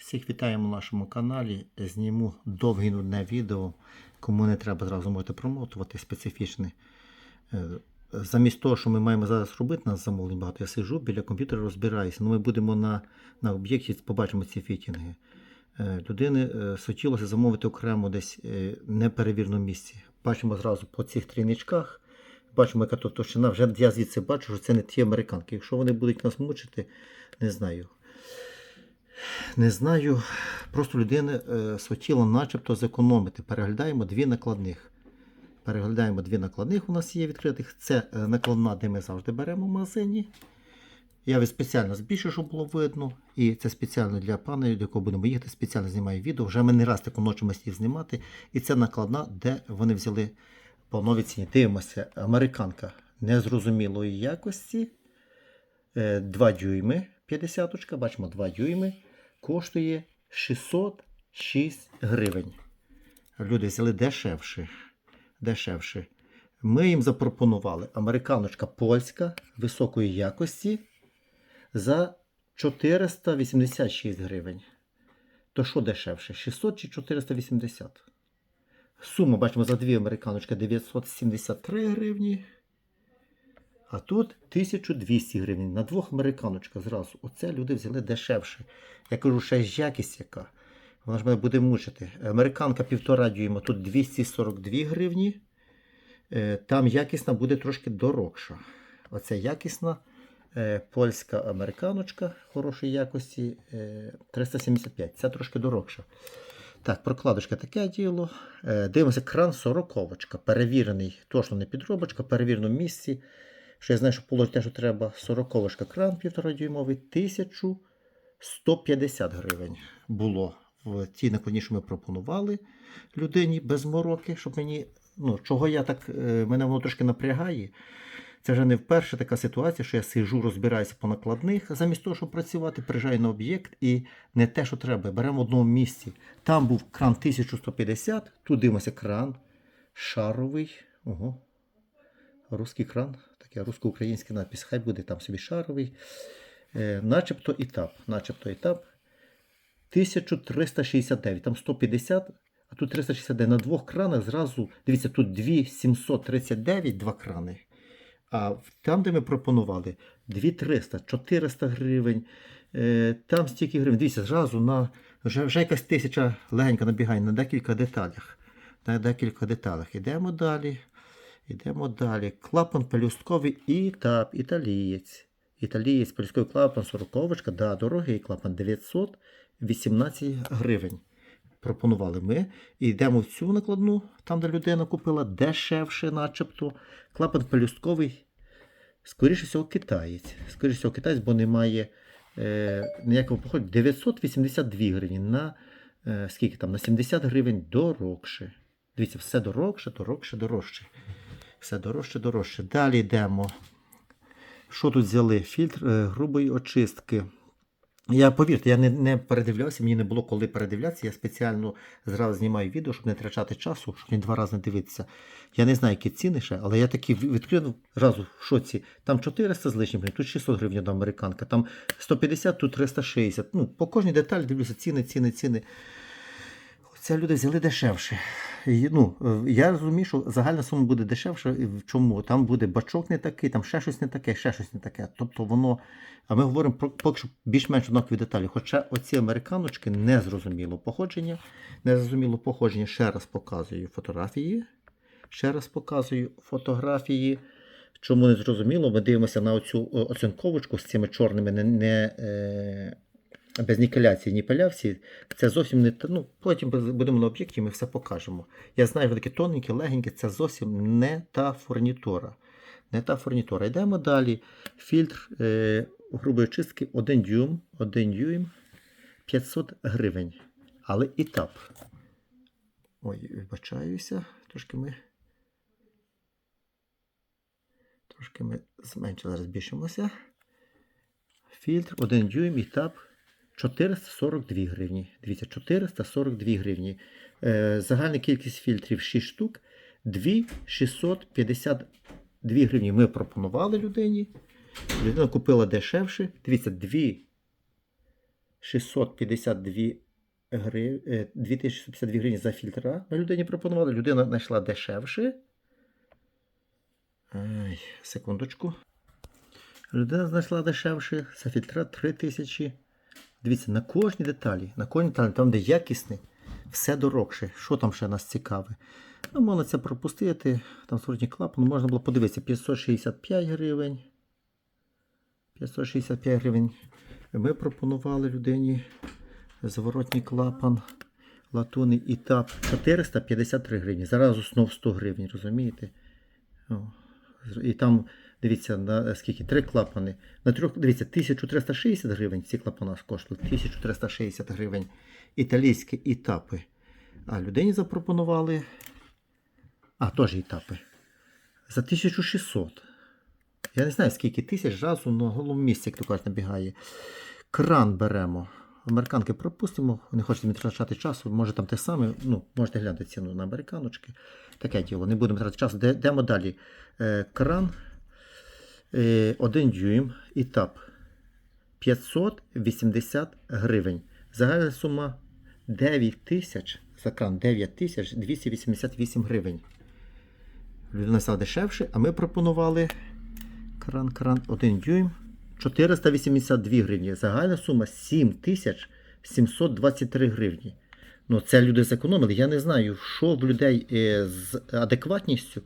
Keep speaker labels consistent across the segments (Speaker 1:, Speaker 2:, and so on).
Speaker 1: Всіх вітаємо на нашому каналі. Зніму довге нудне відео. Кому не треба, зразу можете промотувати специфічне. Е, Замість того, що ми маємо зараз робити на замовлень багато, я сижу біля комп'ютера, розбираюся. Ну, ми будемо на, на об'єкті, побачимо ці фітінги. Е, Людини е, хотілося замовити окремо десь е, неперевірному місці. Бачимо зразу по цих трійничках. Бачимо, яка то товщина. Вже я звідси бачу, що це не ті американки. Якщо вони будуть нас мучити, не знаю. Не знаю. Просто людина е, схотіла начебто зекономити. Переглядаємо дві накладних. Переглядаємо дві накладних у нас є відкритих. Це е, накладна, де ми завжди беремо в магазині. Я спеціально збільшую, щоб було видно. І це спеціально для пана, до якого будемо їхати, спеціально знімаю відео. Вже ми не раз таку ночі хотів знімати. І це накладна, де вони взяли по новій ціні. Дивимося, американка незрозумілої якості. 2 дюйми 50, бачимо 2 дюйми, коштує 606 гривень. Люди взяли дешевше. дешевше. Ми їм запропонували американочка польська високої якості за 486 гривень. То що дешевше? 600 чи 480? Сума, бачимо, за дві американочки 973 гривні. А тут 1200 гривень. На двох американочках зразу. Оце люди взяли дешевше. Я кажу, ще ж якість яка. Вона ж мене буде мучити. Американка півтора дюйма, тут 242 гривні. Е, Там якісна буде трошки дорогша. Оце якісна е, польська американочка хорошої якості е, 375. Це трошки дорогша. Так, прокладочка таке діло. Е, Дивимося, кран 40 Перевірений, точно не підробочка, перевірено в місці. Що я знаю, що положить що треба 40 кран 1,5 дюймовий, 1150 гривень було в тій накладні, що ми пропонували людині без мороки, щоб мені, ну, чого я так, е, мене воно трошки напрягає. Це вже не вперше така ситуація, що я сижу, розбираюся по накладних, замість того, щоб працювати, приїжджаю на об'єкт і не те, що треба. Беремо в одному місці. Там був кран 1150, тут дивимося кран шаровий. Ого. Руський кран, таке русько-український напис. Хай буде там собі шаровий. Е, начебто етап. Начебто етап. 1369, там 150, а тут 369. На двох кранах зразу, дивіться, тут 2739, два крани. А там, де ми пропонували 2300, 400 гривень, е, там стільки гривень. Дивіться, зразу на вже, вже якась тисяча легенько набігає на декілька деталях. На декілька деталях. Ідемо далі. Ідемо далі. Клапан пелюстковий і тап, італієць. Італієць, пелюстковий клапан, 40 да, дорогий клапан 918 гривень. Пропонували ми. І йдемо в цю накладну, там, де людина купила дешевше, начебто. Клапан пелюстковий, скоріше всього, китаєць. Скоріше всього, китаєць, бо немає е, ніякого походу. 982 гривні на е, скільки там? На 70 гривень дорогше. Дивіться, все дорогше, дорогше, дорожче. Все дорожче, дорожче. Далі йдемо. Що тут взяли? Фільтр е, грубої очистки. Я повірте, я не, не передивлявся, мені не було коли передивлятися. Я спеціально зразу знімаю відео, щоб не втрачати часу, щоб не два рази не дивитися. Я не знаю, які ціни ще, але я такі відкрив разу в шоці. Там 400 з лишнім тут 600 гривень одна американка, там 150, тут 360. Ну, по кожній деталі дивлюся ціни, ціни, ціни. Це люди взяли дешевше. І, ну, е, я розумію, що загальна сума буде дешевша. В чому? Там буде бачок не такий, там ще щось не таке, ще щось не таке. Тобто воно. А ми говоримо про поки що більш-менш однакові деталі. Хоча оці американочки не зрозуміло походження. Не зрозуміло походження. Ще раз показую фотографії. Ще раз показую фотографії. Чому не зрозуміло? Ми дивимося на оцю о, оцинковочку з цими чорними не, не, е, без нікеляції, ні пилявці. Це зовсім не ну, потім будемо на об'єкті, ми все покажемо. Я знаю, що такі тоненькі, легенькі, це зовсім не та фурнітура. Не та фурнітура. Йдемо далі. Фільтр е, грубої чистки 1 дюйм, 1 дюйм 500 гривень. Але і тап. Ой, вибачаюся, трошки ми. Трошки ми зменшили, збільшимося. Фільтр 1 дюйм і тап 442 гривні. Дивіться, 442 гривні. Е, загальна кількість фільтрів 6 штук. 2652 гривні ми пропонували людині. Людина купила дешевше. Дивіться, 2 652 грив... е, 2652 гривні за фільтра ми людині пропонували. Людина знайшла дешевше. Ай, секундочку. Людина знайшла дешевше за фільтра 3000. Дивіться, на кожній деталі, на кожній деталі, там, де якісне, все дорогше. Що там ще нас цікаве? Ну, можна це пропустити. Там зворотній клапан, можна було подивитися 565 гривень. 565 гривень. Ми пропонували людині зворотній клапан латунний і тап 453 гривні. Зараз знов 100 гривень, розумієте? І там, дивіться, на скільки? Три клапани. На трьох, дивіться, 1360 гривень ці клапана коштують. 1360 гривень. Італійські ітапи. А людині запропонували. А, теж етапи. За 1600. Я не знаю, скільки тисяч разу на голому місці, як то кажуть, набігає. Кран беремо. Американки пропустимо, не хочете не втрачати часу, може там те саме, ну, можете глянути ціну на американочки. Таке діло, не будемо тратити часу. Де, йдемо далі. Е, кран е, 1 дюйм, етап 580 гривень. Загальна сума 9 тисяч, за кран 9 тисяч 288 гривень. Людина стала дешевше, а ми пропонували кран, кран 1 дюйм 482 гривні. Загальна сума 7723 гривні. Ну, це люди зекономили. Я не знаю, що в людей е, з адекватністю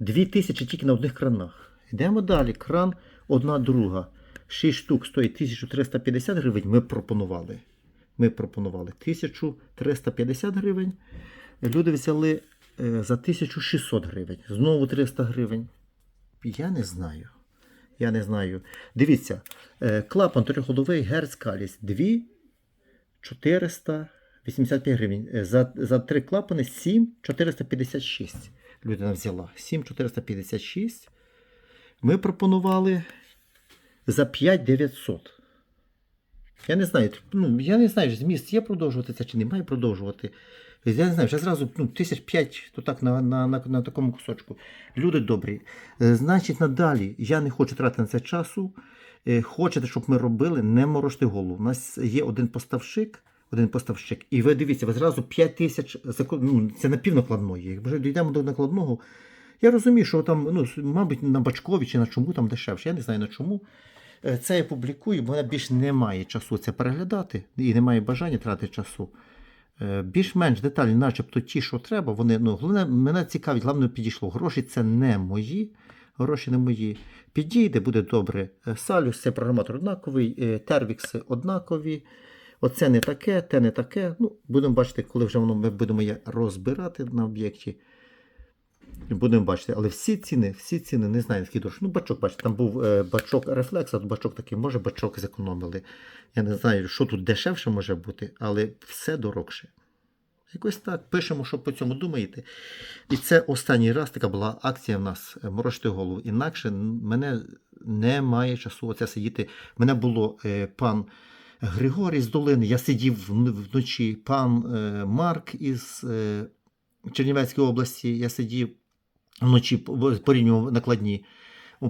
Speaker 1: 2000 тільки на одних кранах. Йдемо далі. Кран одна друга. 6 штук стоїть 1350 гривень. Ми пропонували. Ми пропонували 1350 гривень. Люди взяли е, за 1600 гривень. Знову 300 гривень. Я не знаю. Я не знаю. Дивіться, е, клапан трьохходовий Герц Каліс 2 485 гривень. Е, За, за три клапани 7 456. Людина взяла. 7 456. Ми пропонували за 5 900. Я не знаю, ну, я не знаю, зміст є продовжувати це чи немає продовжувати. Я не знаю, вже зразу ну, тисяч п'ять, то так на, на, на, на такому кусочку. Люди добрі. Е, Значить, надалі я не хочу тратити на це часу. Е, Хочете, щоб ми робили, не морочте голову. У нас є один поставщик, один поставщик, і ви дивіться, ви зразу 5 тисяч, ну, це на півнакладної. Як вже дійдемо до накладного, я розумію, що там, ну, мабуть, на Бачкові чи на чому там дешевше. Я не знаю на чому. Е, Це я публікую, бо мене більш немає часу це переглядати і немає бажання тратити часу. Е, Більш-менш деталі, начебто ті, що треба, вони, ну, головне, мене цікавить, головне підійшло. Гроші це не мої. Гроші не мої. Підійде, буде добре. Е, Салюс це програматор однаковий, тервікси однакові. Оце не таке, те не таке. Ну, будемо бачити, коли вже воно ми будемо розбирати на об'єкті. Будемо бачити, але всі ціни, всі ціни, не знаю, скільки. Ну, бачок, бачите, там був е, бачок рефлекс, а бачок такий, може бачок зекономили. Я не знаю, що тут дешевше може бути, але все дорогше. Якось так пишемо, що по цьому думаєте. І це останній раз така була акція в нас е, морочити голову. Інакше мене немає часу оце сидіти. Мене було е, пан Григорій з Долини, я сидів вночі, пан Марк із Чернівецької області, я сидів вночі по- порівнював накладні.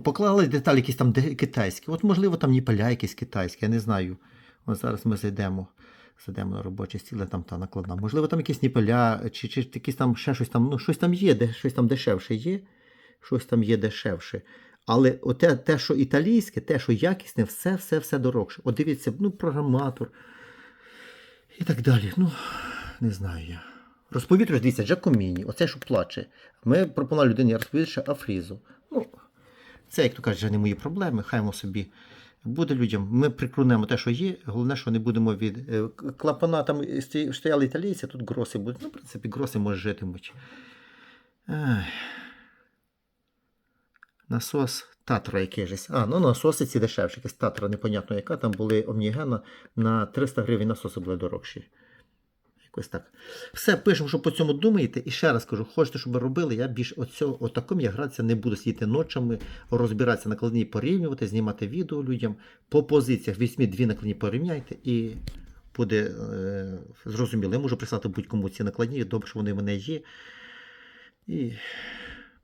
Speaker 1: Поклали деталі якісь там китайські. От, можливо, там Ніпаля якісь китайські, я не знаю. От зараз ми зайдемо. Зайдемо на робоче стіле, там та накладна. Можливо, там якісь ніпеля, чи, чи якісь там ще щось там, ну, щось там є, де, щось там дешевше є, щось там є дешевше. Але оте, те, що італійське, те, що якісне, все, все, все дорогше. От дивіться, ну, програматор і так далі. Ну, не знаю я. Розповітрюєш, дивіться, Джакоміні, оце що плаче. Ми пропонували людині розповітрювати Афрізу. Ну, це, як то кажуть, вже не мої проблеми, хай собі буде людям. Ми прикрунемо те, що є. Головне, що не будемо від е, клапана там стояли італійці, тут гроси будуть. Ну, в принципі, гроси може житимуть. Насос Татра якийсь. А, ну насоси ці дешевші, якась Татра, непонятно яка. Там були Омнігена на 300 гривень насоси були дорожчі. Якось так. Все, пишемо, що по цьому думаєте. І ще раз кажу, хочете, щоб ми робили, я більш оцього, отаком я гратися не буду сидіти ночами, розбиратися накладні, порівнювати, знімати відео людям. По позиціях візьміть дві накладні порівняйте і буде е, зрозуміло. Я можу прислати будь-кому ці накладні, добре, що вони в мене є. І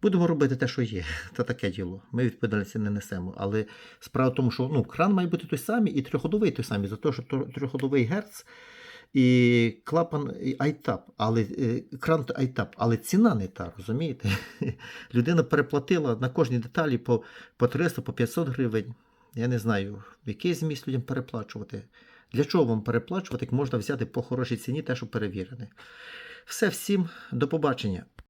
Speaker 1: Будемо робити те, що є. Це таке діло. Ми відповідальності не несемо. Але справа в тому, що ну, кран має бути той самий і трьохходовий той самий, за те, що трьохходовий герц і клапан айтап, але е, кран айтап, але ціна не та, розумієте? Людина переплатила на кожній деталі по, по 300, по 500 гривень. Я не знаю, який зміст людям переплачувати. Для чого вам переплачувати, як можна взяти по хорошій ціні те, що перевірене. Все, всім до побачення.